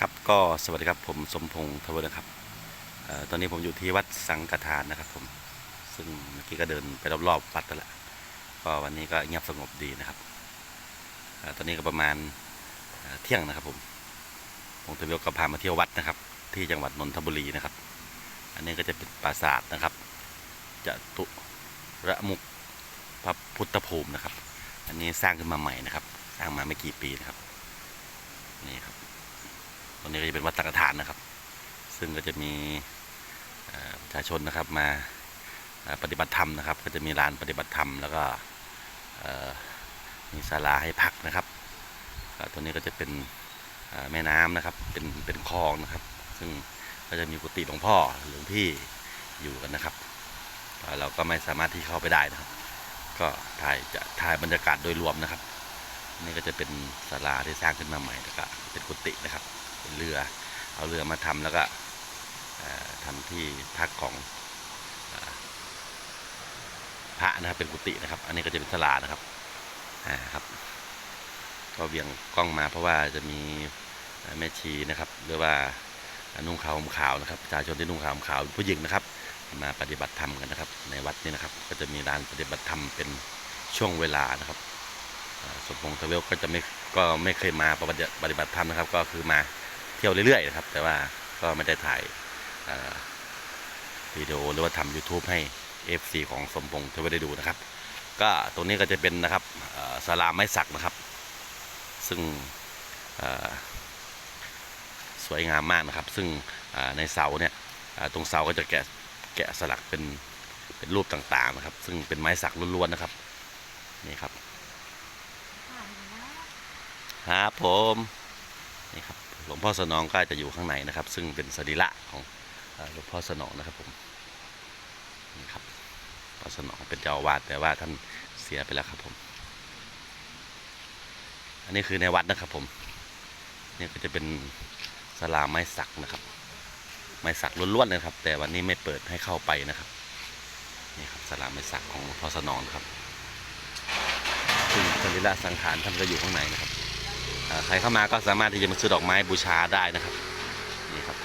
ครับก็สวัสดีครับผมสมพงษ์ทวนะครับออตอนนี้ผมอยู่ที่วัดสังกทานนะครับ ผมซึ่งเมื่อกี้ก็เดินไปรอบๆวัดแล้วก็วันนี้ก็เงียบสงบดีนะครับออตอนนี้ก็ประมาณเเที่ยงนะครับ ผมผมทวีก็พามาเที่ยววัดนะครับ ที่จังหวัดนนทบุรีนะครับ อันนี้ก็จะเป็นปราสาทนะครับจตุระมุกพระพุทธภูมินะครับ อันนี้สร้างขึ้นมาใหม่นะครับ สร้างมาไม่กี่ปีนะครับนี่ครับ รงนี้ก็จะเป็นวัดสังฆทานนะครับ ซึ่งก็จะมีประชาชนนะครับมาปฏิบัติธรรมนะครับ ก็จะมีลานปฏิบัติธรรมแล้วก็มีศาลาให้พักนะครับตัวนี้ก็จะเป็นแม่น้ำนะครับ เป็นเป็นคลองนะครับ ซึ่งก็จะมีกุฏิหลวงพ่อหลวงพี่อยู่กันนะครับเอ่เราก็ไม่สามารถที่เข้าไปได้นะครับ ก็ถ่ายจะถ่ายบรรยากาศโดยรวมนะครับ นี่ก็จะเป็นศาลาที่สร้างขึ้นมาใหม่แล้วก็เป็นกุฏินะครับ เป็นเรือ เอาเรือมาทำแล้วก็เอ่อทำที่พักของพระนะครับเป็นกุฏินะครับ อันนี้ก็จะเป็นศาลานะครับอ่าครับ ก็เบี่ยงกล้องมาเพราะว่าจะมีแม่ชีนะครับหรือว่านุ่งขาวห่มขาวนะครับประชาชนที่นุ่งขาวห่มขาวผู้หญิงนะครับ มาปฏิบัติธรรมกันนะครับ ในวัดนี้นะครับ ก็จะมีลานปฏิบัติธรรมเป็นช่วงเวลานะครับสมพงษ์ทเวลก็จะไม่ก็ไม่เคยมาปฏิปฏิบัติธรรมนะครับ ก็คือมา เที่ยวเรื่อยๆนะครับ แต่ว่าก็ไม่ได้ถ่ายเอ่อวิดีโอหรือว่าทำ YouTube ให้ FC ของสมพงษ์ทเวลได้ดูนะครับ ก็ตรงนี้ก็จะเป็นนะครับเอ่อศาลาไม้สักนะครับ ซึ่งเอ่อสวยงามมากนะครับ ซึ่งอ่าในเสาเนี่ยอ่าตรงเสาก็จะแกะแกะสลักเป็นเป็นรูปต่างๆนะครับ ซึ่งเป็นไม้สักล้วนๆนะครับนี่ครับครับผมนี่ครับ หลวงพ่อสนองก็จะอยู่ข้างในนะครับ ซึ่งเป็นสรีระของหลวงพ่อสนองนะครับผมนี่ครับพ่อสนองเป็นเจ้าอาวาสแต่ว่าท่านเสียไปแล้วครับผม อันนี้คือในวัดนะครับผมนี่ก็จะเป็นศาลาไม้สักนะครับ ไม้สักล้วนๆนะครับ แต่วันนี้ไม่เปิดให้เข้าไปนะครับนี่ครับสลาไม้สักของหลวงพ่อสนองครับซึ่งสรีระสังขารท่านก็อยู่ข้างในนะครับ ใครเข้ามาก็สามารถที่จะมาซื้อดอกไม้บูชาได้นะครับนี่ครับ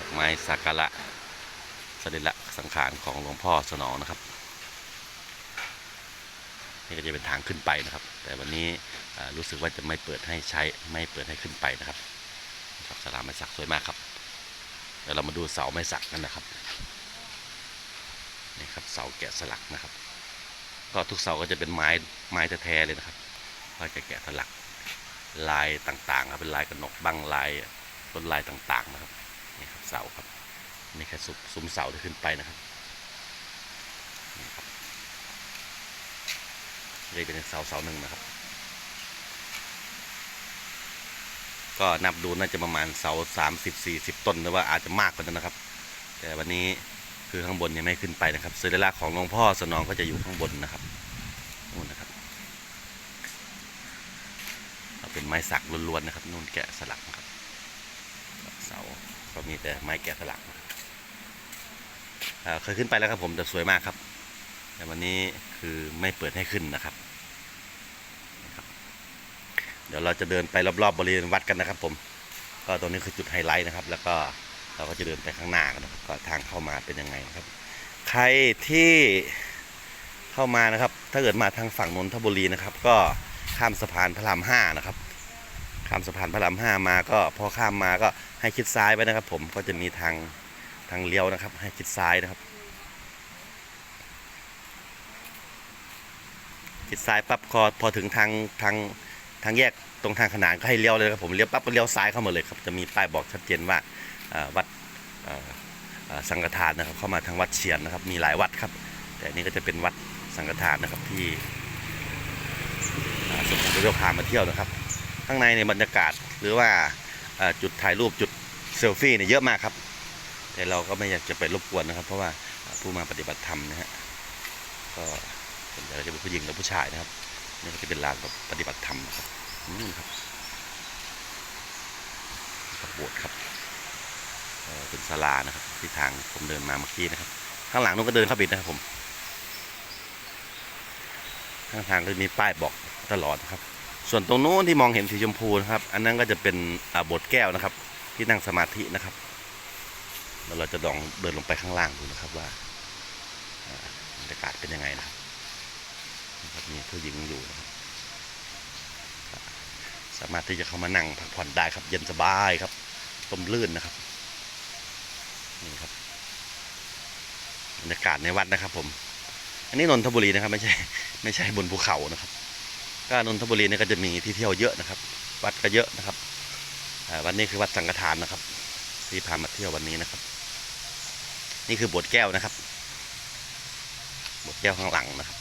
ดอกไม้สักการะสรีระสังขารของหลวงพ่อสนองนะครับ นี่ก็จะเป็นทางขึ้นไปนะครับ แต่วันนี้รู้สึกว่าจะไม่เปิดให้ใช้ไม่เปิดให้ขึ้นไปนะครับครับสลามไม้สักสวยมากครับเดี๋ยวเรามาดูเสาไม้สักกันนะครับนี่ครับเสาแกะสลักนะครับ ก็ทุกเสาก็จะเป็นไม้ไม้แท้ๆเลยนะครับก็จะแกะสลัก ลายต่างๆครับเป็นลายกระหนกบ้างลายต้นลายต่างๆนะครับนี่ครับเสาครับนี่แค่ซุ้มซุ้มเสาที่ขึ้นไปนะครับนี่ครับนี่เป็นเสาเสาหนึ่งนะครับ ก็นับดูน่าจะประมาณเสาสามสิบสี่สิบต้นหรือว่าอาจจะมากกว่านั้นนะครับ แต่วันนี้คือข้างบนยังไม่ขึ้นไปนะครับสัญลักษณ์ของหลวงพ่อสนองก็จะอยู่ข้างบนนะครับนู่นนะครับเอาเป็น ไม้สักล้วนๆนะครับนู่นแกะสลักนะครับเสาก็มีแต่ไม้แกะสลักครับเคยขึ้นไปแล้วครับผมแต่สวยมากครับ แต่วันนี้คือไม่เปิดให้ขึ้นนะครับ เดี๋ยวเราจะเดินไปรอบๆบริเวณวัดกันนะครับ ผม ก็ตรงนี้คือจุดไฮไลท์นะครับ แล้วก็เราก็จะเดินไปข้างหน้ากันนะครับก็ทางเข้ามาเป็นยังไงนะครับ ใครที่เข้ามานะครับ ถ้าเกิดมาทางฝั่งนนทบุรีนะครับ ก็ข้ามสะพานพระรามห้านะครับ ข้ามสะพานพระรามห้ามาก็พอข้ามมาก็ให้ชิดซ้ายไปนะครับ ผมก็จะมีทางทางเลี้ยวนะครับ ให้ชิดซ้ายนะครับชิดซ้ายปั๊บพอพอถึงทางทางทางแยกตรงทางขนานก็ให้เลี้ยวเลยครับผมเลี้ยวปั๊บก็เลี้ยวซ้ายเข้ามาเลยครับจะมีป้ายบอกชัดเจนว่าวัดสังฆทานนะครับ เข้ามาทางวัดเฉียนนะครับ มีหลายวัดครับ แต่นนี้ก็จะเป็นวัดสังฆทานนะครับที่สมเด็จพระเจ้าพามาเที่ยวนะครับ ข้างในในบรรยากาศหรือว่าจุดถ่ายรูปจุดเซลฟี่เนี่ยเยอะมากครับ แต่เราก็ไม่อยากจะไปรบกวนนะครับ เพราะว่าผู้มาปฏิบัติธรรมนะฮะก็ส่วนใหญ่จะเป็นผู้หญิงและผู้ชายนะครับนี่ก็จะเป็นลานแบบปฏิบัติธรรมนะครับนู่นครับครับโบสถ์ครับเป็นศาลานะครับ ที่ทางผมเดินมาเมื่อกี้นะครับ ข้างหลังนู้นก็เดินเข้าไปนะครับผมข้างทางก็มีป้ายบอกตลอดนะครับ ส่วนตรงนู้นที่มองเห็นสีชมพูนะครับ อันนั้นก็จะเป็นอบสถ์แก้วนะครับ ที่นั่งสมาธินะครับแล้วเราจะลองเดินลงไปข้างล่างดูนะครับว่าบรรยากาศเป็นยังไงนะครับนะครับมีผู้หญิงอยู่นะครับสามารถที่จะเข้ามานั่งพักผ่อนได้ครับ เย็นสบายครับลมลื่นนะครับนี่ครับบรรยากาศในวัดนะครับ ผม อันนี้นนทบุรีนะครับ ไม่ใช่ ไม่ใช่บนภูเขานะครับ ก็นนทบุรีเนี่ยก็จะมีที่เที่ยวเยอะนะครับ วัดก็เยอะนะครับวันนี้คือวัดสังฆทานนะครับ ที่พามาเที่ยววันนี้นะครับ นี่คือบสถ์แก้วนะครับบสถ์แก้วข้างหลังนะครับ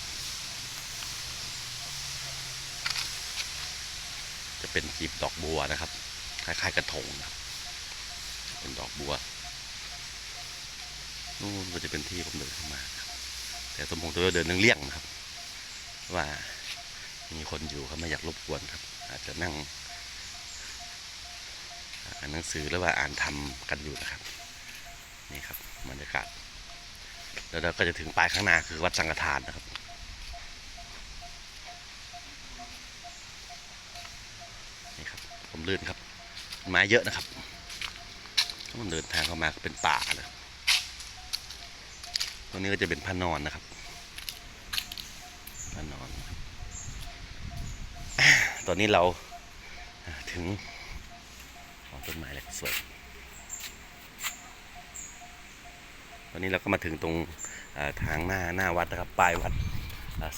จะเป็นจีบดอกบัวนะครับคล้ายๆกระถงนะครับ เป็นดอกบัวนู่นก็จะเป็นที่ผมเดินเข้ามา แต่สมพงษ์ตัวเดินนึงเลี่ยงนะครับ ว่า มีคนอยู่เขาไม่อยากรบกวนครับ อาจจะนั่งอ่านหนังสือหรือว่าอ่านทำกันอยู่นะครับนี่ครับบรรยากาศแล้วเราก็จะถึงปลายข้างหน้าคือวัดสังฆทานนะครับนี่ครับผมลื่นครับไม้เยอะนะครับมันเดินทางเข้ามาเป็นป่าเลยตรงนี้ก็จะเป็นพระนอนนะครับพระนอน ตอนนี้เราถึงอ๋อต้นไม้เล็กสวย ตอนนี้เราก็มาถึงตรงทางหน้าหน้าวัดนะครับปลายวัด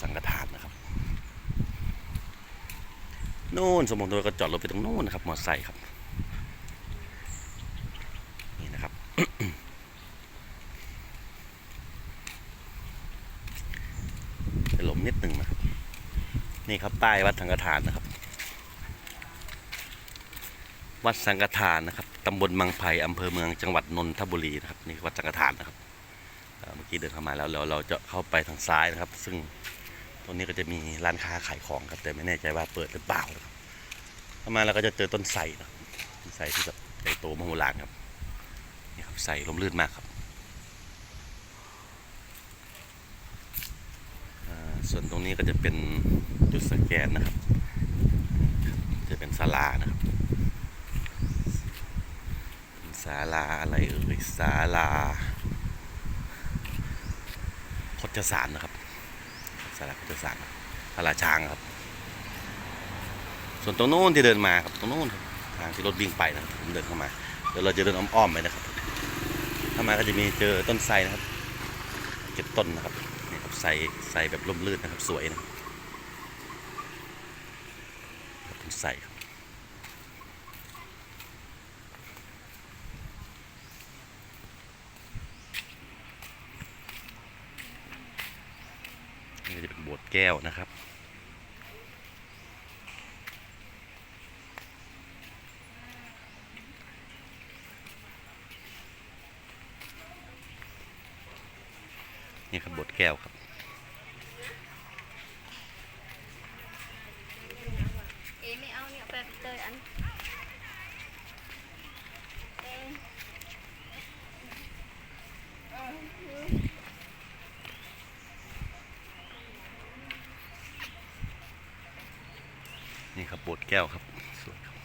สังฆทานนะครับโน่นสมมติเราก็จอดรถไปตรงโนู้นนะครับมอเตอร์ไซค์ครับนี่นะครับจะหลมนิดหนึ่งนะครับนี่ครับป้ายวัดสังฆทานนะครับ วัดสังฆทานนะครับตำบลมังไผ่อำเภอเมืองจังหวัดนนทบุรีนะครับนี่วัดสังฆทานนะครับเมื่อกี้เดินเข้ามาแล้วแล้วเราจะเข้าไปทางซ้ายนะครับ ซึ่งตรงนี้ก็จะมีร้านค้าขายของครับแต่ไม่แน่ใจว่าเปิดหรือเปล่านะครับเข้ามาเราก็จะเจอต้นไทรนะต้นไทรที่แบบใหญ่โตมโหฬารครับนี่ครับไทรลมลื่นมากครับส่วนตรงนี้ก็จะเป็นจุดสแกนนะครับ จะเป็นศาลานะครับ ศาลาอะไรเอ่ยศาลาคดสารนะครับศาลาคดสารศาลาช้างครับ ส่วนตรงโน้นที่เดินมาครับตรงโน้นครับทางที่รถวิ่งไปนะครับผมเดินเข้ามาเดี๋ยวเราจะเดินอ้อมๆไปนะครับถ้ามาก็จะมีเจอต้นไทรนะครับเก็บต้นนะครับนี่ครับไทรไทรแบบร่มรื่นนะครับสวยนะครับต้นไทรครับ นี่ก็จะเป็นโบสถ์ แก้วนะครับ นี่ครับบทแก้วครับ เอไม่เอาเนี่ยไปเตยอันเอ นี่ครับโบสถ์แก้วครับสวยครับ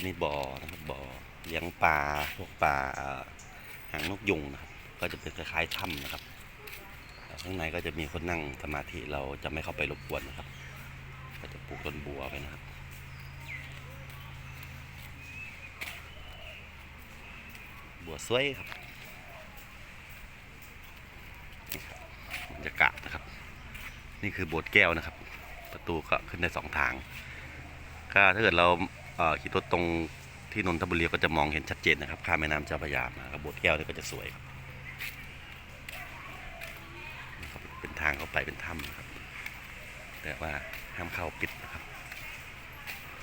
ข้างก็จะมีบ่อนะครับบ่อเลี้ยงปลาพวกปลาหางนกยุงนะครับ ก็จะเป็นคล้ายๆถ้ำนะครับข้างในก็จะมีคนนั่งสมาธิเราจะไม่เข้าไปรบกวนนะครับ ก็จะปลูกต้นบัวไปนะครับบัวสวยครับบรรยากาศนะครับ นี่คือโบสถ์แก้วนะครับ ประตูก็ขึ้นได้สองทาง ก็ถ้าเกิดเรา ขี่รถตรงที่นนทบุรีก็จะมองเห็นชัดเจนนะครับข้ามแม่น้ำเจ้าพระยามาครับโบสถ์แก้วนี่ก็จะสวยครับเป็นทางเข้าไปเป็นถ้ำนะครับ แต่ว่าห้ามเข้าปิดนะครับ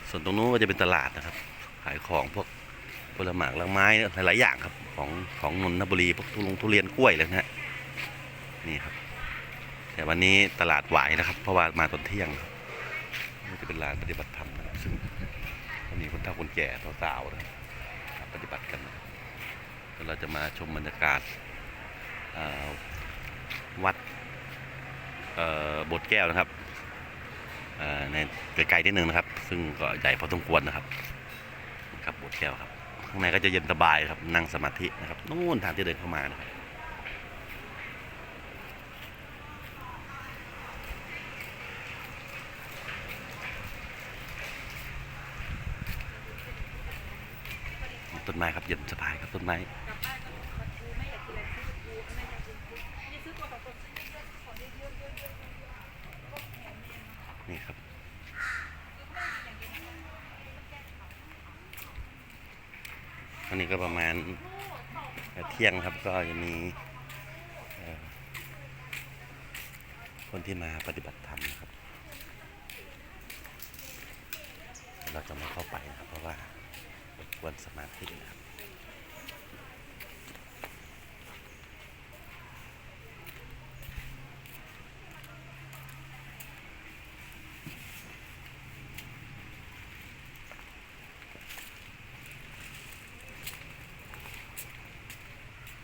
ส่วนตรงนู้นก็จะเป็นตลาดนะครับ ขายของพวกผลไม้ละไม้หลายๆอย่างครับ ของของนนทบุรีพวกทุลงทุเรียนกล้วยเลยนะฮะนี่ครับ แต่วันนี้ตลาดหวายนะครับ เพราะว่ามาตอนเที่ยงครับนี่จะเป็นลานปฏิบัติธรรมนะครับซึ่ง คนเฒ่าคนแก่สาวๆนะปฏิบัติกันเราจะมาชมบรรยากาศวัดบสถ์แก้วนะครับในไกลๆนิดนึงนะครับ ซึ่งก็ใหญ่พอสมควรนะครับครับบสถ์แก้วครับ ข้างในก็จะเย็นสบายครับนั่งสมาธินะครับนู่นทางที่เดินเข้ามานะครับ ต้นไม้ครับเย็นสบายครับต้นไม้นี่ครับอันนี้ก็ประมาณเที่ยงครับก็จะมีคนที่มาปฏิบัติธรรมนะครับ เราจะไม่เข้าไปนะครับเพราะว่า กวนสมาธินะครับ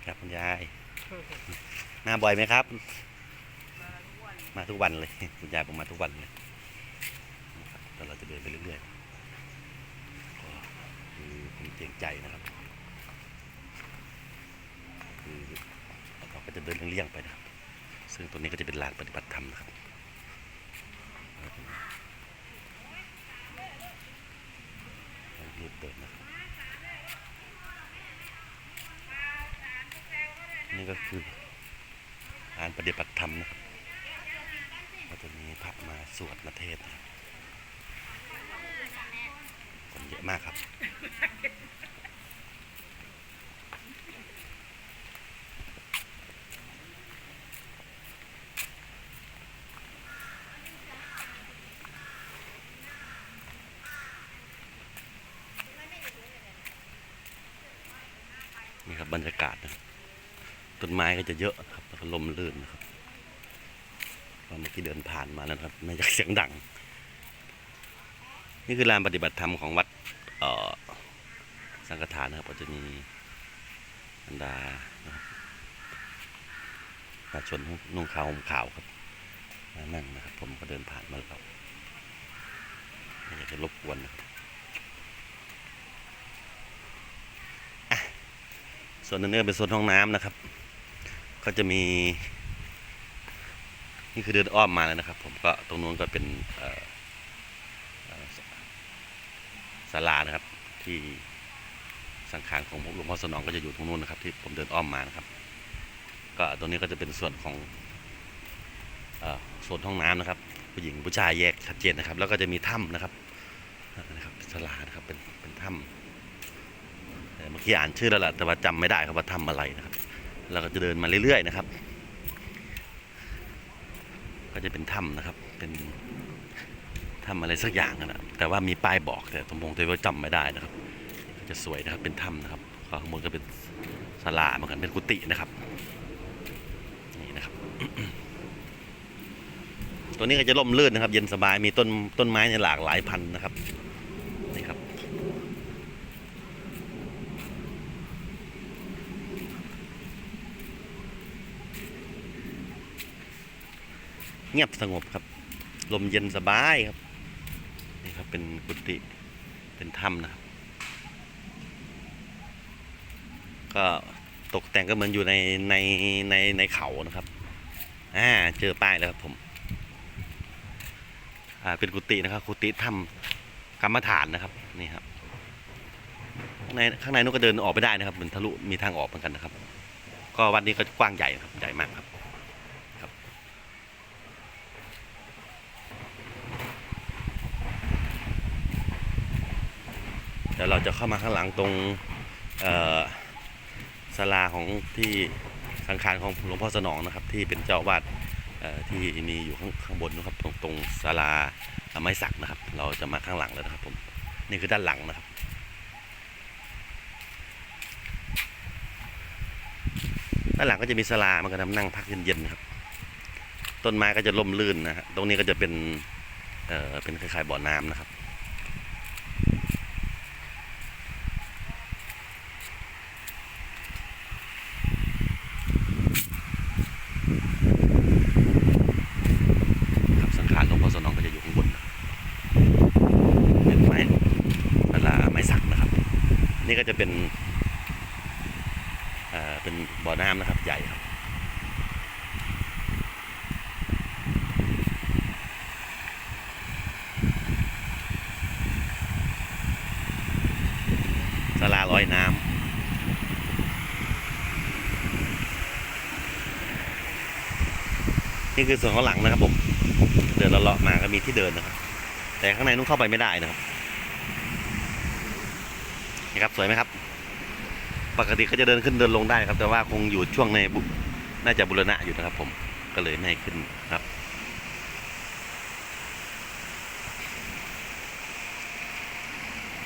ครับคุณยาย มาบ่อยไหมครับ มาทุกวันเลย คุณยายผมมาทุกวันเลยนะครับแต่เราจะเดินไปเรื่อยๆก็คือผ มเกรงใจนะครับคือเราก็จะเดินเลี่ยงไปนะครับ ซึ่งตรงนี้ก็จะเป็นลานปฏิบัติธรรมนะครับรีบเดินนะครับนี่ก็คือการปฏิบัติธรรมนะครับก็จะมีพระมาสวดมาเทศนะครับ เยอะมากครับ นี่ครับบรรยากาศนะต้นไม้ก็จะเยอะครับแล้วก็ลมลื่นนะครับตอนเมื่อกี้เดินผ่านมาแล้วนะครับไม่อยากเสียงดัง นี่คือลานปฏิบัติธรรมของวัดสังฆทานนะครับก็จะมีบรรดาประชาชนนุ่งขาวห่มขาวครับมานั่งนะครับ ผมก็เดินผ่านมาแล้วไม่อยากจะรบกวนนะครับส่วนนั้นก็เป็นโซนห้องน้ำนะครับ ก็จะมี นี่คือเดินอ้อมมาแล้วนะครับ ผมก็ตรงนู้นก็เป็นเอ่อเอ่อศ ศาลานะครับ ที่สังขารของหลวงพ่อสนองก็จะอยู่ตรงนู้นนะครับ ที่ผมเดินอ้อมมานะครับ ก็ตรงนี้ก็จะเป็นส่วนของเอ่อโซนห้องน้ำนะครับ ผู้หญิงผู้ชายแยกชัดเจนนะครับ แล้วก็จะมีถ้ำนะครับนะครับศาลานะครับเป็นเป็นถ้ำเมื่อกี้อ่านชื่อแล้วแหละแต่ว่าจำไม่ได้ครับว่าถ้ำอะไรนะครับเราก็จะเดินมาเรื่อยๆนะครับ ก็จะเป็นถ้ำนะครับเป็น ถ้ำอะไรสักอย่างนะแต่ว่ามีป้ายบอกแต่ผมคงจะว่าจำไม่ได้นะครับ จะสวยนะครับเป็นถ้ำนะครับข้างบนก็เป็นศาลาเหมือนกันเป็นกุฏินะครับนี่นะครับตัวนี้ก็จะร่มรื่นนะครับ เย็นสบายมีต้นต้นไม้ในหลากหลายพันธุ์นะครับนี่ครับเงียบสงบครับ ลมเย็นสบายครับ นี่ครับเป็นกุฏิเป็นถ้ำนะครับ ก็ตกแต่งก็เหมือนอยู่ในในในในเขานะครับ อ่าเจอป้ายแล้วครับผม อ่าเป็นกุฏินะครับ กุฏิถ้ำกรรมฐานนะครับนี่ครับข้างในข้างในนู้นก็เดินออกไปได้นะครับเหมือนทะลุมีทางออกเหมือนกันนะครับ ก็วัดนี้ก็กว้างใหญ่ครับใหญ่มากครับ เดี๋ยวเราจะเข้ามาข้างหลังตรงศาลาของที่สังขารของหลวงพ่อสนองนะครับ ที่เป็นเจ้าวาดเอ่อที่มีอยู่ข้างข้างบนนะครับ ตรงตรงศาลาไม้สักนะครับ เราจะมาข้างหลังแล้วนะครับผมนี่คือด้านหลังนะครับด้านหลังก็จะมีศาลามันก็ทำนั่งพักเย็นๆครับ ต้นไม้ก็จะล่มลื่นนะฮะตรงนี้ก็จะเป็นเอ่อเป็นคล้ายๆบ่อน้ำนะครับ ครับสังขารหลวงพ่อสนองก็จะอยู่ข้างบนนะครับ นี้ก็จะเป็นเอ่อเป็นบ่อน้ำนะครับใหญ่ครับสลาลอยน้ำนี่คือส่วนข้างหลังนะครับผม เดินเลาะๆมาก็มีที่เดินนะครับ แต่ข้างในนู้นเข้าไปไม่ได้นะครับ นี่ครับสวยไหมครับ ปกติก็จะเดินขึ้นเดินลงได้ครับ แต่ว่าคงอยู่ช่วงในบุน่าจะบุรณะอยู่นะครับ ผมก็เลยไม่ให้ขึ้นครับ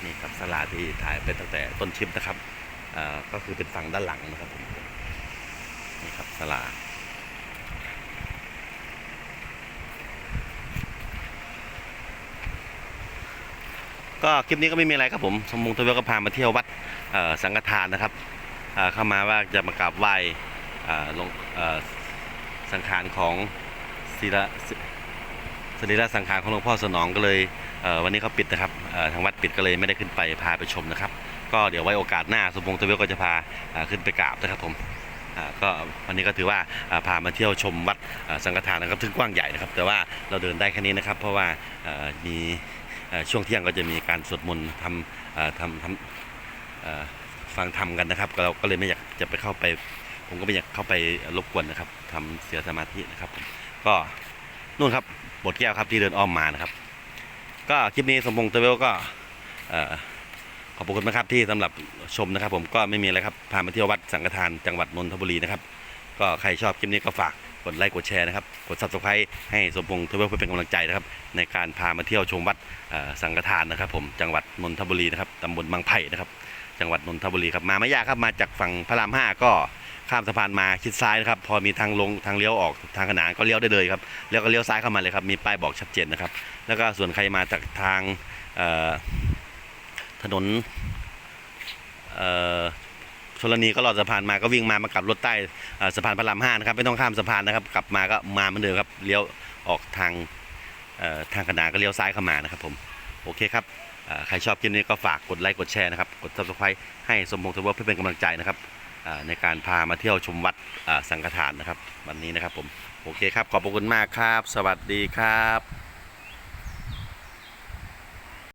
นี่ครับสลาที่ถ่ายไปตั้งแต่ต้นคลิปนะครับอ่าก็คือเป็นฝั่งด้านหลังนะครับผมนี่ครับสลา ก็คลิปนี้ก็ไม่มีอะไรครับผมสมมงทวีก็พามาเที่ยววัดสังฆทานนะครับเข้ามาว่าจะมากราบไหว้ลงสังขารของศิลสสรีระสังขารของหลวงพ่อสนองก็เลยเวันนี้เขาปิดนะครับทางวัดปิดก็เลยไม่ได้ขึ้นไปพาไปชมนะครับ ก็เดี๋ยวไว้โอกาสหน้าสมพงษ์ตะเวลก็จะพาขึ้นไปกราบนะครับผมก็วันนี้ก็ถือว่าพามาเที่ยวชมวัดสังฆทานนะครับถึงกว้างใหญ่นะครับ แต่ว่าเราเดินได้แค่นี้นะครับ เพราะว่ามี ช่วงเที่ยงก็จะมีการสวดมนต์ทำทำทำฟังธรรมกันนะครับ เราก็เลยไม่อยากจะไปเข้าไป ผมก็ไม่อยากเข้าไปรบกวนนะครับทำเสียสมาธินะครับก็นู่นครับบทแก้วครับที่เดินอ้อมมานะครับ ก็คลิปนี้สมพงษ์เตเวลก็ขอบคุณนะครับที่สำหรับชมนะครับ ผมก็ไม่มีอะไรครับพามาเที่ยววัดสังฆทานจังหวัดนนทบุรีนะครับ ก็ใครชอบคลิปนี้ก็ฝาก กดไลค์กดแชร์นะครับ กด subscribe ให้สมพงษ์ทวลเพื่อเป็นกำลังใจนะครับ ในการพามาเที่ยวชมวัดสังฆทานนะครับ ผมจังหวัดนนทบุรีนะครับตำบลบางไผ่นะครับ จังหวัดนนทบุรีครับมาไม่ยากครับมาจากฝั่งพระรามห้าก็ข้ามสะพานมาชิดซ้ายนะครับ พอมีทางลงทางเลี้ยวออกทางขนานก็เลี้ยวได้เลยครับแล้วก็เลี้ยวซ้ายเข้ามาเลยครับมีป้ายบอกชัดเจนนะครับ แล้วก็ส่วนใครมาจากทางถนน เอ่อชลนีก็หลอดสะพานมาก็วิ่งมา มากลับรถใต้สะพานพระรามห้านะครับ ไม่ต้องข้ามสะพานนะครับ กลับมาก็มาเหมือนเดิมครับ เลี้ยวออกทางทางขนานก็เลี้ยวซ้ายเข้ามานะครับผม โอเคครับ ใครชอบคลิปนี้ก็ฝากกดไลค์กดแชร์นะครับ กด subscribe ให้สมพงษ์ทวเพื่อเป็นกำลังใจนะครับในการพามาเที่ยวชมวัดสังฆทานนะครับ วันนี้นะครับผม โอเคครับ ขอบคุณมากครับ สวัสดีครับ